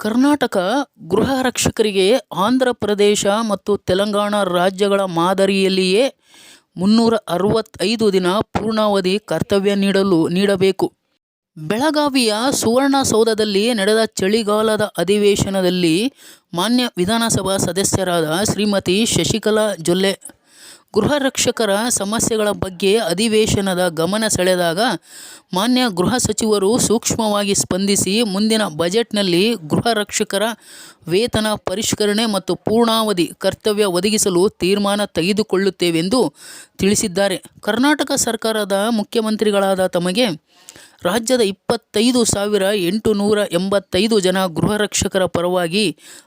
ಕರ್ನಾಟಕ ಗೃಹ ರಕ್ಷಕರಿಗೆ ಆಂಧ್ರ ಪ್ರದೇಶ ಮತ್ತು ತೆಲಂಗಾಣ ರಾಜ್ಯಗಳ ಮಾದರಿಯಲ್ಲಿಯೇ ಮುನ್ನೂರ ಅರವತ್ತೈದು ದಿನ ಪೂರ್ಣಾವಧಿ ಕರ್ತವ್ಯ ನೀಡಲು ನೀಡಬೇಕು. ಬೆಳಗಾವಿಯ ಸುವರ್ಣಸೌಧದಲ್ಲಿ ನಡೆದ ಚಳಿಗಾಲದ ಅಧಿವೇಶನದಲ್ಲಿ ಮಾನ್ಯ ವಿಧಾನಸಭಾ ಸದಸ್ಯರಾದ ಶ್ರೀಮತಿ ಶಶಿಕಲಾ ಜೊಲ್ಲೆ ಗೃಹ ರಕ್ಷಕರ ಸಮಸ್ಯೆಗಳ ಬಗ್ಗೆ ಅಧಿವೇಶನದ ಗಮನ ಸೆಳೆದಾಗ ಮಾನ್ಯ ಗೃಹ ಸಚಿವರು ಸೂಕ್ಷ್ಮವಾಗಿ ಸ್ಪಂದಿಸಿ ಮುಂದಿನ ಬಜೆಟ್ನಲ್ಲಿ ಗೃಹ ರಕ್ಷಕರ ವೇತನ ಪರಿಷ್ಕರಣೆ ಮತ್ತು ಪೂರ್ಣಾವಧಿ ಕರ್ತವ್ಯ ಒದಗಿಸಲು ತೀರ್ಮಾನ ತೆಗೆದುಕೊಳ್ಳುತ್ತೇವೆಂದು ತಿಳಿಸಿದ್ದಾರೆ. ಕರ್ನಾಟಕ ಸರ್ಕಾರದ ಮುಖ್ಯಮಂತ್ರಿಗಳಾದ ತಮಗೆ ರಾಜ್ಯದ ಇಪ್ಪತ್ತೈದು ಸಾವಿರ ಎಂಟುನೂರ ಎಂಬತ್ತೈದು ಜನ ಗೃಹ ರಕ್ಷಕರ ಪರವಾಗಿ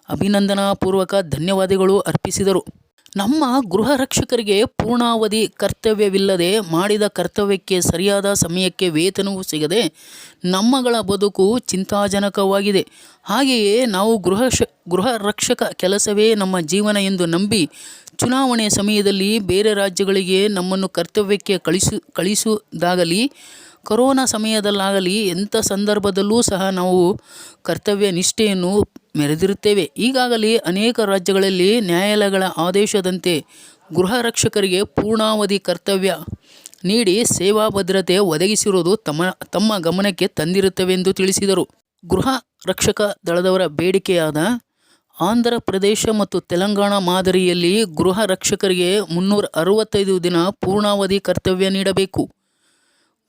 ಅಭಿನಂದನಾಪೂರ್ವಕ ಧನ್ಯವಾದಗಳು ಅರ್ಪಿಸಿದರು. ನಮ್ಮ ಗೃಹ ರಕ್ಷಕರಿಗೆ ಪೂರ್ಣಾವಧಿ ಕರ್ತವ್ಯವಿಲ್ಲದೆ ಮಾಡಿದ ಕರ್ತವ್ಯಕ್ಕೆ ಸರಿಯಾದ ಸಮಯಕ್ಕೆ ವೇತನವೂ ಸಿಗದೆ ನಮ್ಮಗಳ ಬದುಕು ಚಿಂತಾಜನಕವಾಗಿದೆ. ಹಾಗೆಯೇ ನಾವು ಗೃಹ ಗೃಹ ರಕ್ಷಕ ಕೆಲಸವೇ ನಮ್ಮ ಜೀವನ ಎಂದು ನಂಬಿ ಚುನಾವಣೆ ಸಮಯದಲ್ಲಿ ಬೇರೆ ರಾಜ್ಯಗಳಿಗೆ ನಮ್ಮನ್ನು ಕರ್ತವ್ಯಕ್ಕೆ ಕಳಿಸು, ಕಳಿಸುವುದಾಗಲಿ, ಕೊರೋನಾ ಸಮಯದಲ್ಲಾಗಲಿ ಎಂಥ ಸಂದರ್ಭದಲ್ಲೂ ಸಹ ನಾವು ಕರ್ತವ್ಯ ನಿಷ್ಠೆಯನ್ನು ಮೆರೆದಿರುತ್ತೇವೆ. ಈಗಾಗಲೇ ಅನೇಕ ರಾಜ್ಯಗಳಲ್ಲಿ ನ್ಯಾಯಾಲಯಗಳ ಆದೇಶದಂತೆ ಗೃಹ ರಕ್ಷಕರಿಗೆ ಪೂರ್ಣಾವಧಿ ಕರ್ತವ್ಯ ನೀಡಿ ಸೇವಾ ಭದ್ರತೆ ಒದಗಿಸಿರುವುದು ತಮ್ಮ ತಮ್ಮ ಗಮನಕ್ಕೆ ತಂದಿರುತ್ತವೆಂದು ತಿಳಿಸಿದರು. ಗೃಹ ರಕ್ಷಕ ದಳದವರ ಬೇಡಿಕೆಯಾದ ಆಂಧ್ರ ಪ್ರದೇಶ ಮತ್ತು ತೆಲಂಗಾಣ ಮಾದರಿಯಲ್ಲಿ ಗೃಹ ರಕ್ಷಕರಿಗೆ ಮುನ್ನೂರ ಅರವತ್ತೈದು ದಿನ ಪೂರ್ಣಾವಧಿ ಕರ್ತವ್ಯ ನೀಡಬೇಕು.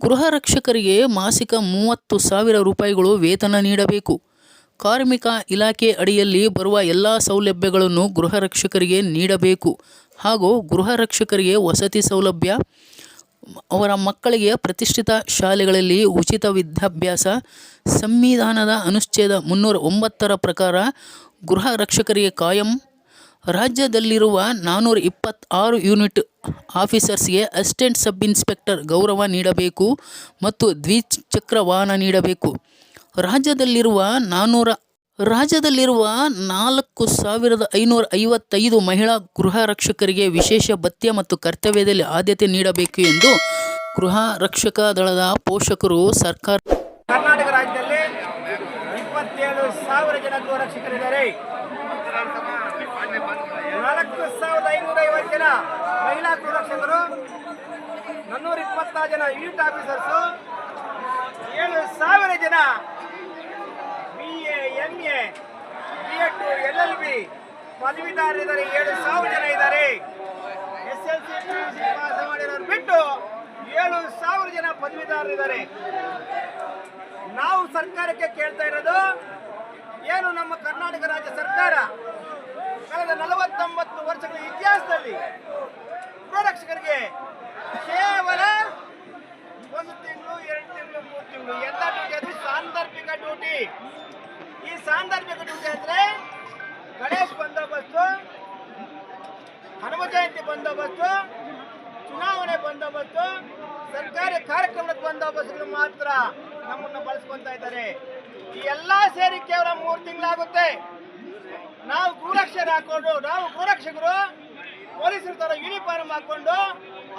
ಗೃಹ ರಕ್ಷಕರಿಗೆ ಮಾಸಿಕ ಮೂವತ್ತು ಸಾವಿರ ರೂಪಾಯಿಗಳು ವೇತನ ನೀಡಬೇಕು. ಕಾರ್ಮಿಕ ಇಲಾಖೆ ಅಡಿಯಲ್ಲಿ ಬರುವ ಎಲ್ಲ ಸೌಲಭ್ಯಗಳನ್ನು ಗೃಹ ರಕ್ಷಕರಿಗೆ ನೀಡಬೇಕು ಹಾಗೂ ಗೃಹ ರಕ್ಷಕರಿಗೆ ವಸತಿ ಸೌಲಭ್ಯ, ಅವರ ಮಕ್ಕಳಿಗೆ ಪ್ರತಿಷ್ಠಿತ ಶಾಲೆಗಳಲ್ಲಿ ಉಚಿತ ವಿದ್ಯಾಭ್ಯಾಸ, ಸಂವಿಧಾನದ ಅನುಚ್ಛೇದ ಮುನ್ನೂರ ಒಂಬತ್ತರ ಪ್ರಕಾರ ಗೃಹ ರಕ್ಷಕರಿಗೆ ಕಾಯಂ. ರಾಜ್ಯದಲ್ಲಿರುವ ನಾನ್ನೂರ ಇಪ್ಪತ್ತಾರು ಯೂನಿಟ್ ಆಫೀಸರ್ಸ್ಗೆ ಅಸಿಸ್ಟೆಂಟ್ ಸಬ್ ಇನ್ಸ್ಪೆಕ್ಟರ್ ಗೌರವ ನೀಡಬೇಕು ಮತ್ತು ದ್ವಿಚಕ್ರ ವಾಹನ ನೀಡಬೇಕು. ರಾಜ್ಯದಲ್ಲಿರುವ ನಾನ್ನೂರ ರಾಜ್ಯದಲ್ಲಿರುವ ನಾಲ್ಕು ಸಾವಿರದ ಐನೂರ ಐವತ್ತೈದು ಮಹಿಳಾ ಗೃಹ ರಕ್ಷಕರಿಗೆ ವಿಶೇಷ ಭತ್ಯೆ ಮತ್ತು ಕರ್ತವ್ಯದಲ್ಲಿ ಆದ್ಯತೆ ನೀಡಬೇಕು ಎಂದು ಗೃಹ ರಕ್ಷಕ ದಳದ ಪೋಷಕರು ಸರ್ಕಾರ ಕರ್ನಾಟಕ ರಾಜ್ಯದಲ್ಲಿ ಇಪ್ಪತ್ತೇಳು ಸಾವಿರ ಜನ ಗೋರಕ್ಷಕರಿದ್ದಾರೆ ನಾಲ್ಕು ಸಾವಿರದ ಐನೂರ ಐವತ್ತು ಜನ ಮಹಿಳಾ ರಕ್ಷಕರು, ನಾನ್ನೂರ ಇಪ್ಪತ್ತಾರು ಜನ ಯೂನಿಟ್ ಆಫೀಸರ್ಸು, ಏಳು ಸಾವಿರ ಜನ A B Ed L L B ಪದವೀಧರರಿದ್ದಾರೆ. ಏಳು ಸಾವಿರ ಜನ ಇದ್ದಾರೆ. S L C P U C pass ಮಾಡಿರೋರು ಬಿಟ್ಟು ಏಳು ಸಾವಿರ ಜನ ಇದ್ದಾರೆ ನಾವು ಸರ್ಕಾರಕ್ಕೆ ಕೇಳ್ತಾ ಇರೋದು, ಏನು ನಮ್ಮ ಕರ್ನಾಟಕ ರಾಜ್ಯ ಸರ್ಕಾರ ಕಳೆದ ನಲವತ್ತೊಂಬತ್ತು ವರ್ಷಗಳ ಇತಿಹಾಸದಲ್ಲಿ ಗೃಹರಕ್ಷಕರಿಗೆ ಕೇವಲ ಒಂದು ತಿಂಗಳು, ಎರಡು ತಿಂಗಳು, ಮೂರು ತಿಂಗಳು ಎಲ್ಲ ಡ್ಯೂಟಿ ಅದು ಸಾಂದರ್ಭಿಕ ಡ್ಯೂಟಿ ಸಾಂದರ್ಭಿಕ ಡ್ಯೂಟಿ ಅಂದ್ರೆ ಗಣೇಶ್ ಬಂದೋಬಸ್ತು, ಹನುಮ ಜಯಂತಿ ಬಂದೋಬಸ್ತು, ಚುನಾವಣೆ ಬಂದೋಬಸ್ತು, ಸರ್ಕಾರಿ ಕಾರ್ಯಕ್ರಮದ ಬಂದೋಬಸ್ತುಗಳು ಮಾತ್ರ ನಮ್ಮನ್ನು ಬಳಸ್ಕೊಂತ ಇದ್ದಾರೆ. ಈ ಎಲ್ಲಾ ಸೇರಿ ಕೇವಲ ಮೂರು ತಿಂಗಳಾಗುತ್ತೆ. ನಾವು ಗೋರಕ್ಷರು ಹಾಕೊಂಡು, ನಾವು ಗೋರಕ್ಷಕರು ಪೊಲೀಸರ ತರ ಯೂನಿಫಾರ್ಮ್ ಹಾಕೊಂಡು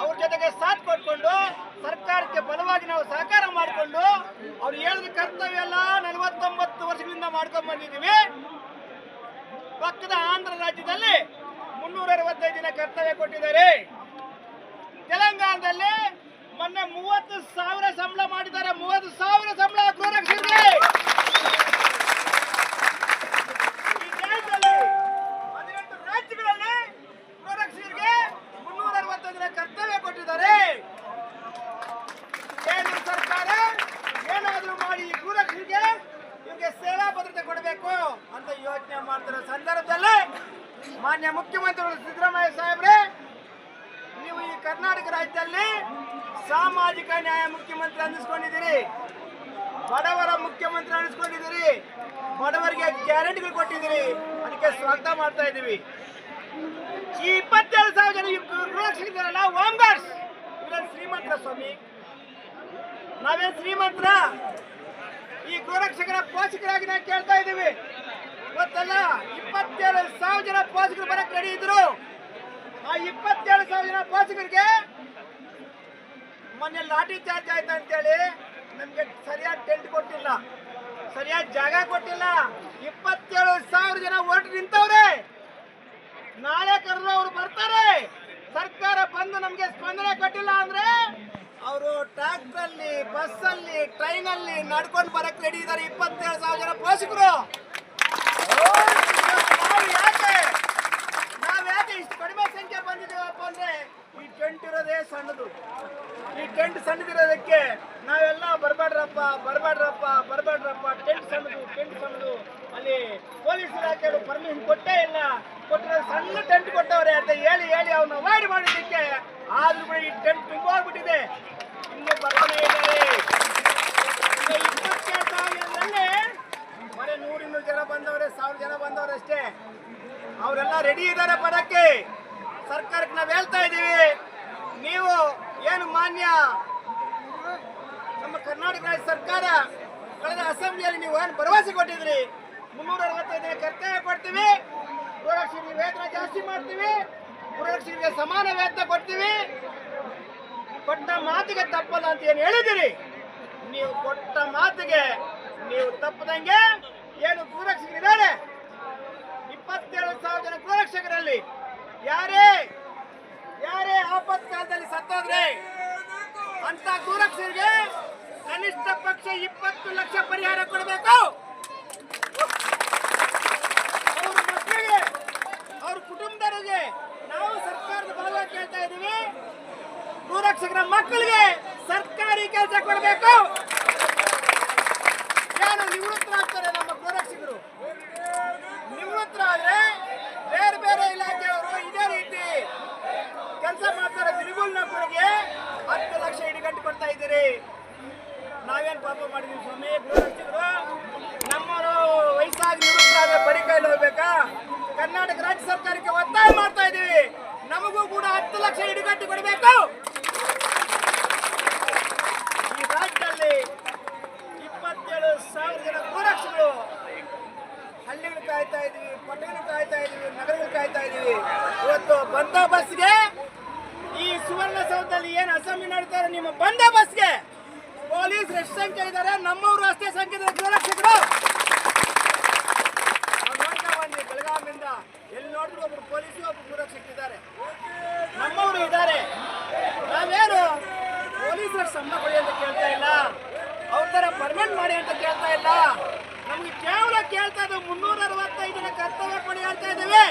ಅವ್ರ ಜೊತೆಗೆ ಸಾಥ್ ಕೊಟ್ಕೊಂಡು ಸರ್ಕಾರಕ್ಕೆ ಬಲವಾಗಿ ನಾವು ಸಹಕಾರ ಮಾಡಿಕೊಂಡು ಅವ್ರು ಹೇಳಿದ ಕರ್ತವ್ಯ ಎಲ್ಲ ನಲವತ್ತೊಂಬತ್ತು ವರ್ಷಗಳಿಂದ ಮಾಡ್ಕೊಂಡ್ ಬಂದಿದ್ದೀವಿ. ಪಕ್ಕದ ಆಂಧ್ರ ರಾಜ್ಯದಲ್ಲಿ ಮುನ್ನೂರ ಅರವತ್ತೈದು ದಿನ ಕರ್ತವ್ಯ ಕೊಟ್ಟಿದ್ದಾರೆ. ತೆಲಂಗಾಣದಲ್ಲಿ ಮೊನ್ನೆ ಮೂವತ್ತು ಸಾವಿರ ಸಂಬಳ ಮಾಡಿದ್ದಾರೆ. ಮೂವತ್ತು ಸಾವಿರ ಸಂಬಳ ಗೃಹರಕ್ಷಕರಿಗೆ ಈ ದೇಶದಲ್ಲಿ ಹದಿನೆಂಟು ರಾಜ್ಯಗಳಲ್ಲಿ ಗೃಹರಕ್ಷಕರಿಗೆ ಮುನ್ನೂರ ಅರವತ್ತೈದು ದಿನ ಕರ್ತವ್ಯ ಕೊಟ್ಟಿದ್ದಾರೆ ಕೇಂದ್ರ ಸರ್ಕಾರ ಏನಾದರೂ ಮಾಡಿ ಈ ಗೃಹರಕ್ಷಕರಿಗೆ ಇವ್ರಿಗೆ ಸೇವಾ ಭದ್ರತೆ ಕೊಡಬೇಕು ಅಂತ ಯೋಚನೆ ಮಾಡ್ತಿರೋ ಸಂದರ್ಭದಲ್ಲಿ ಮಾನ್ಯ ಮುಖ್ಯಮಂತ್ರಿಗಳು ಸಿದ್ದರಾಮಯ್ಯ ಸಾಹೇಬ್ರೆ ನೀವು ಈ ಕರ್ನಾಟಕ ರಾಜ್ಯದಲ್ಲಿ ಸಾಮಾಜಿಕ ನ್ಯಾಯ ಮುಖ್ಯಮಂತ್ರಿ ಅನ್ನಿಸ್ಕೊಂಡಿದ್ದೀರಿ. ಬಡವರ ಮುಖ್ಯಮಂತ್ರಿ ಅನ್ನಿಸ್ಕೊಂಡಿದ್ದೀರಿ. ಬಡವರಿಗೆ ಗ್ಯಾರಂಟಿಗಳು ಕೊಟ್ಟಿದ್ದೀರಿ. ಅದಕ್ಕೆ ಸ್ವಾಗತ ಮಾಡ್ತಾ ಇದ್ದೀವಿ. ಇಪ್ಪತ್ತೇಳು ಸಾವಿರ ಜನ ಓಂಬರ್ಸ್ ಶ್ರೀಮಂತರ ಸ್ವಾಮಿ. ನಾವೇ ಶ್ರೀಮಂತರ. ಈ ಗೃಹರಕ್ಷಕರ ಪೋಷಕರಾಗಿ ನಾವು ಕೇಳ್ತಾ ಇದ್ದೀವಿ. ಗೊತ್ತಲ್ಲ ಇಪ್ಪತ್ತೇಳು ಸಾವಿರ ಜನ ಪೋಷಕರು ಬರಕ್ ರೆಡಿ ಇದ್ರು. ಆ ಇಪ್ಪತ್ತೇಳು ಸಾವಿರ ಜನ ಪೋಷಕರಿಗೆ ಮೊನ್ನೆ ಲಾಠಿ ಚಾರ್ಜ್ ಆಯ್ತು ಅಂತೇಳಿ ನಮಗೆ ಸರಿಯಾದ ಟೆಂಟ್ ಕೊಟ್ಟಿಲ್ಲ. ಸರಿಯಾದ ಜಾಗ ಕೊಟ್ಟಿಲ್ಲ. ಇಪ್ಪತ್ತೇಳು ಸಾವಿರ ಜನ ಓಟ್ ನಿಂತವ್ರೆ. ನಾಳೆ ಕರೆದ್ರು ಅವರು ಬರ್ತಾರೆ. ಸರ್ಕಾರ ಬಂದು ನಮಗೆ ಸ್ಪಂದನೆ ಕೊಟ್ಟಿಲ್ಲ ಅಂದ್ರೆ ಅವರು ಟ್ಯಾಕ್ಸಲ್ಲಿ ಬಸ್ ಅಲ್ಲಿ ಟ್ರೈನ್ ಅಲ್ಲಿ ನಡ್ಕೊಂಡು ಬರಕ್ಕೆ ರೆಡಿ ಇದ್ದಾರೆ ಇಪ್ಪತ್ತೇಳು ಸಾವಿರ ಜನ ಪೋಷಕರು. ಇರೋದೇ ಸಣ್ಣದು. ಈ ಟೆಂಟ್ ಸಣ್ಣದಿರೋದಕ್ಕೆ ನಾವೆಲ್ಲ ಬರಬೇಡ್ರಪ್ಪ ಬರಬೇಡ್ರಪ್ಪ ಬರಬೇಡ್ರಪ್ಪ. ಟೆಂಟ್ ಸಣ್ಣದು ಟೆಂಟ್ ಸಣ್ಣದು. ಅಲ್ಲಿ ಪೊಲೀಸ್ ಇಲಾಖೆಯವರು ಪರ್ಮಿಷನ್ ಕೊಟ್ಟೇ ಇಲ್ಲ. ಕೊಟ್ಟರೆ ಸಣ್ಣ ಟೆಂಟ್ ಕೊಟ್ಟವ್ರೆ ಅಂತ ಹೇಳಿ ಹೇಳಿ ಅವ್ನ ಅವಾಯ್ಡ್ ಮಾಡಿದ್ದಕ್ಕೆ ಆದ್ರೂ ಕೂಡ ಈ ಟೆಂಟ್ ತುಂಬೋಗ್ಬಿಟ್ಟಿದೆ ಇನ್ನು ಬರ್ತಾನೆ ಇದ್ದಾರೆ. ಇಪ್ಪತ್ತೆರಡು ಸಾವಿರದಲ್ಲಿ ಜನ ಬಂದವರೇ, ಸಾವಿರ ಜನ ಬಂದವ್ರೆ ಅಷ್ಟೇ. ಅವರೆಲ್ಲ ರೆಡಿ ಇದ್ದಾರೆ ಬರಕ್ಕೆ ಸರ್ಕಾರಕ್ಕೆ ನಾವು ಹೇಳ್ತಾ ಇದ್ದೀವಿ. ನೀವು ಏನು ಮಾನ್ಯ ನಮ್ಮ ಕರ್ನಾಟಕ ರಾಜ್ಯ ಸರ್ಕಾರ ಕಳೆದ ಅಸೆಂಬ್ಲಿಯಲ್ಲಿ ನೀವು ಏನು ಭರವಸೆ ಕೊಟ್ಟಿದ್ರಿ? ಮುನ್ನೂರ ಅರವತ್ತೈದು ಕರ್ತವ್ಯ ಕೊಡ್ತೀವಿ ಗೃಹರಕ್ಷಕರಿಗೆ ವೇತನ ಜಾಸ್ತಿ ಮಾಡ್ತೀವಿ. ಗೃಹಲಕ್ಷ್ಮಿಗೆ ಸಮಾನ ವೇತನ ಕೊಡ್ತೀವಿ. ಕೊಟ್ಟ ಮಾತಿಗೆ ತಪ್ಪಲ್ಲ ಅಂತ ಏನು ಹೇಳಿದಿರಿ ನೀವು ಕೊಟ್ಟ ಮಾತಿಗೆ ನೀವು ತಪ್ಪದಂಗೆ ಏನು ಗೃಹರಕ್ಷಕರಿದ್ದಾರೆ ಇಪ್ಪತ್ತೇಳು ಸಾವಿರ ಜನ ಯಾರೇ ಯಾರೇ ಆಪತ್ ಕಾಲದಲ್ಲಿ ಸತ್ತೋದ್ರೆ ಅಂತ ಗೋರಕ್ಷರಿಗೆ ಕನಿಷ್ಠ ಪಕ್ಷ ಇಪ್ಪತ್ತು ಲಕ್ಷ ಪರಿಹಾರ ಕೊಡಬೇಕು. ಅವ್ರ ಮಕ್ಕಳಿಗೆ, ಅವ್ರ ಕುಟುಂಬದವರಿಗೆ ನಾವು ಸರ್ಕಾರದ ಭಾಗ ಕೇಳ್ತಾ ಇದ್ದೀವಿ. ಗೋರಕ್ಷಕರ ಮಕ್ಕಳಿಗೆ ಸರ್ಕಾರಿ ಕೆಲಸ ಕೊಡಬೇಕು ಏನು ನಿವೃತ್ತರಾಗ್ತಾರೆ ನಮ್ಮ ಗೃಹರಕ್ಷಕರು ನಿವೃತ್ತರಾದ್ರೆ ಬೇರೆ ಬೇರೆ ಇಲಾಖೆಯವರು ಇದೇ ರೀತಿ ಕೆಲಸ ಮಾಡ್ತಾರೆ ತಿರುಗುಲ್ ನೌಕರಿಗೆ ಹತ್ತು ಲಕ್ಷ ಇಡಿಗಟ್ಟು ಕೊಡ್ತಾ ಇದ್ದೀರಿ ಮಾಡಿದೀವಿ ಸ್ವಾಮಿ. ಗೃಹರಕ್ಷಕರು ನಮ್ಮವರು ವಯಸ್ಸಾಗಿ ನಿವೃತ್ತರಾದ್ರೆ ಬರೀ ಕೈಲಿ ಹೋಗ್ಬೇಕಾ? ಕರ್ನಾಟಕ ರಾಜ್ಯ ಸರ್ಕಾರಕ್ಕೆ ಒತ್ತಾಯ ಮಾಡ್ತಾ ಇದ್ದೀವಿ. ನಮಗೂ ಕೂಡ ಹತ್ತು ಲಕ್ಷ ಇಡಿಗಟ್ಟು ಕೊಡಬೇಕು. ಈ ರಾಜ್ಯದಲ್ಲಿ ಇಪ್ಪತ್ತೇಳು ಸಾವಿರ ಜನ ಗೃಹರಕ್ಷಕರು ಹಳ್ಳಿಗಳು ಕಾಯ್ತಾ ಇದೀವಿ ಪಟ್ಟಣಗಳು ಕಾಯ್ತಾ ಇದೀವಿ ನಗರಗಳು ಕಾಯ್ತಾ ಇದೀವಿ ಇವತ್ತು ಬಂದೋಬಸ್ತ್ಗೆ ಈ ಸುವರ್ಣಸೌಧದಲ್ಲಿ ಏನು ಅಸೆಂಬ್ಲಿ ನಡೀತಾರೆ ನಿಮ್ಮ ಬಂದೋಬಸ್ತ್ಗೆ ಪೊಲೀಸ್ ಎಷ್ಟು ಸಂಖ್ಯೆ ಇದ್ದಾರೆ. ನಮ್ಮವರು ಅಷ್ಟೇ ಸಂಖ್ಯೆ ಇದ್ದಾರೆ. ಗೃಹರಕ್ಷಕರು ನೋಡ್ತಾ ಬಂದ್ವಿ ಬೆಳಗಾವಿಯಿಂದ. ಎಲ್ಲಿ ನೋಡಿದ್ರು ಒಬ್ರು ಪೊಲೀಸ್, ಒಬ್ರು ಗೃಹರಕ್ಷಕರಿದ್ದಾರೆ ನಮ್ಮವರು ಇದ್ದಾರೆ. ನಾವೇನು ಪೊಲೀಸರ ಸಂಬಳ ಕೊಡಿ ಅಂತ ಕೇಳ್ತಾ ಇಲ್ಲ. ಅವ್ರ ತರ ಪರ್ಮನೆಂಟ್ ಮಾಡಿ ಅಂತ ಕೇಳ್ತಾ ಇಲ್ಲ. ನಮ್ಗೆ ಕೇವಲ ಕೇಳ್ತಾ ಇದ್ದು ಮುನ್ನೂರ ಅರವತ್ತೈದನ ಕರ್ತವ್ಯ ಕೊಡಿ ಅಂತ ಇದ್ದೀವಿ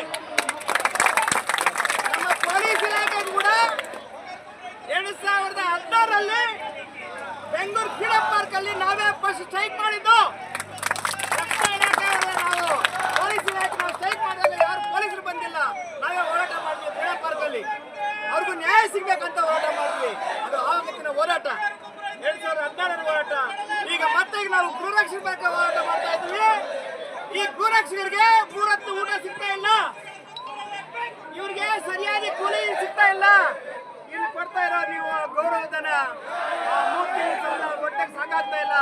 ನಮ್ಮ ಪೊಲೀಸ್ ಇಲಾಖೆ ಕೂಡ ಎರಡ್ ಸಾವಿರದ ಹದಿನಾರರಲ್ಲಿ ಬೆಂಗಳೂರು ಅಲ್ಲಿ ನಾವೇ ಫಸ್ಟ್ ಸ್ಟ್ರೈಕ್ ಮಾಡಿದ್ದು. ರಕ್ಷಣಾ ಇಲಾಖೆಯವರೇ ನಾವು ಪೊಲೀಸ್ ಇಲಾಖೆ ನಾವು ಸ್ಟ್ರೈಕ್ ಮಾಡಿದಾಗ ಯಾರು ಪೊಲೀಸರು ಬಂದಿಲ್ಲ. ನಾವೇ ಹೋರಾಟ ಮಾಡಿದ್ವಿ ಫ್ರೀಡಂ ಪಾರ್ಕ್ ಅಲ್ಲಿ ಅವ್ರಿಗೂ ನ್ಯಾಯ ಸಿಗ್ಬೇಕಂತ ಹೋರಾಟ ಮಾಡಿದ್ವಿ. ಅದು ಆವತ್ತಿನ ಹೋರಾಟ. ಎರಡ್ ಸಾವಿರದ ಹೋರಾಟ. ಈಗ ಮತ್ತೆ ಈಗ ನಾವು ಗೃಹರಕ್ಷಣೆ ಬಗ್ಗೆ ಹೋರಾಟ ಮಾಡ್ತಾ ಇದ್ವಿ ಈ ಗೃಹರಕ್ಷಕರಿಗೆ ಮೂರತ್ತು ಊಟ ಸಿಗ್ತಾ ಇಲ್ಲ. ಇವ್ರಿಗೆ ಸರಿಯಾದ ಕೂಲಿ ಸಿಗ್ತಾ ಇಲ್ಲ. ಇಲ್ಲಿ ಕೊಡ್ತಾ ಇರೋ ನೀವು ಗೌರವಧನ ಆ, ಮೂರ್ ತಿಂಗಳ ಸಂಬಳ ಹೊಟ್ಟೆಗೆ ಸಾಕಾಗ್ತಾ ಇಲ್ಲ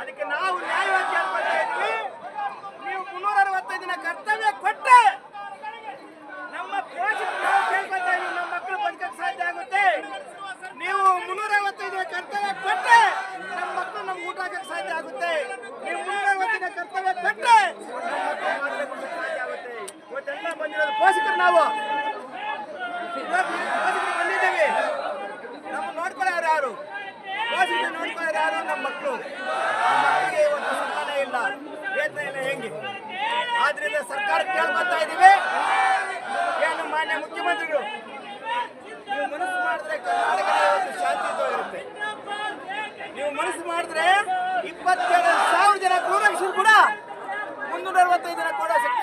ಅದಕ್ಕೆ ನಾವು ನ್ಯಾಯವಾಗಿ ಕೇಳ್ಕೊಳ್ತಾ ಇದ್ವಿ ನೀವು ಮುನ್ನೂರ ಅರವತ್ತೈದು ದಿನ ಕರ್ತವ್ಯ ಕೊಟ್ಟೆ ನಮ್ಮ ಪೋಷಕರು ನಾವು ಕೇಳ್ಕೊತಾ ಇದೀವಿ ನಮ್ಮ ಮಕ್ಕಳು ಬದುಕಕ್ಕೆ ಸಾಧ್ಯ ನೀವು ಮುನ್ನೂರ ಐವತ್ತೈದು ದಿನ ಕರ್ತವ್ಯ ಕೊಟ್ಟೆ ನಮ್ಮ ಮಕ್ಕಳು ನಮ್ಗೆ ಊಟ ಹಾಕಕ್ಕೆ ಸಾಧ್ಯ ಆಗುತ್ತೆ. ನೀವು ಮುನ್ನೂರ ಐವತ್ತೈದು ದಿನ ಕರ್ತವ್ಯ ಕೊಟ್ಟೆ ನಮ್ಮ ಮಕ್ಕಳು ಮಾಡ್ಲಿಕ್ಕೆ ಸಾಧ್ಯ ಆಗುತ್ತೆ ಇವತ್ತೆಲ್ಲ ಬಂದಿರೋದು ಪೋಷಕರು ನಾವು ಪೋಷಕರು ಬಂದಿದ್ದೀವಿ ನಮ್ಮ ನೋಡ್ಕೊಳ್ಳೋರು ಯಾರು ಪೋಷಕರು ನೋಡ್ಕೊಳ್ಳೋರು ಯಾರು ನಮ್ಮ ಮಕ್ಕಳು ಮಕ್ಕಳಿಗೆ ಇವತ್ತು ಸಂತಾನ ಇಲ್ಲ ವೇತನ ಇಲ್ಲ ಹೆಂಗೆ ಆದ್ರಿಂದ ಸರ್ಕಾರ ಕೇಳ್ಕೊತಾ ಇದೀವಿ ಶಾಂತಿಯುತವಾಗಿರುತ್ತೆ ನೀವು ಮನಸ್ಸು ಮಾಡಿದ್ರೆ ಇಪ್ಪತ್ತೇಳು ಸಾವಿರ ಜನ ಕ್ರೂರಕ್ಷರು ಕೂಡ. ಮುನ್ನೂರ ಅರವತ್ತೈದು ಜನ ಕೂಡ ಶಕ್ತಿ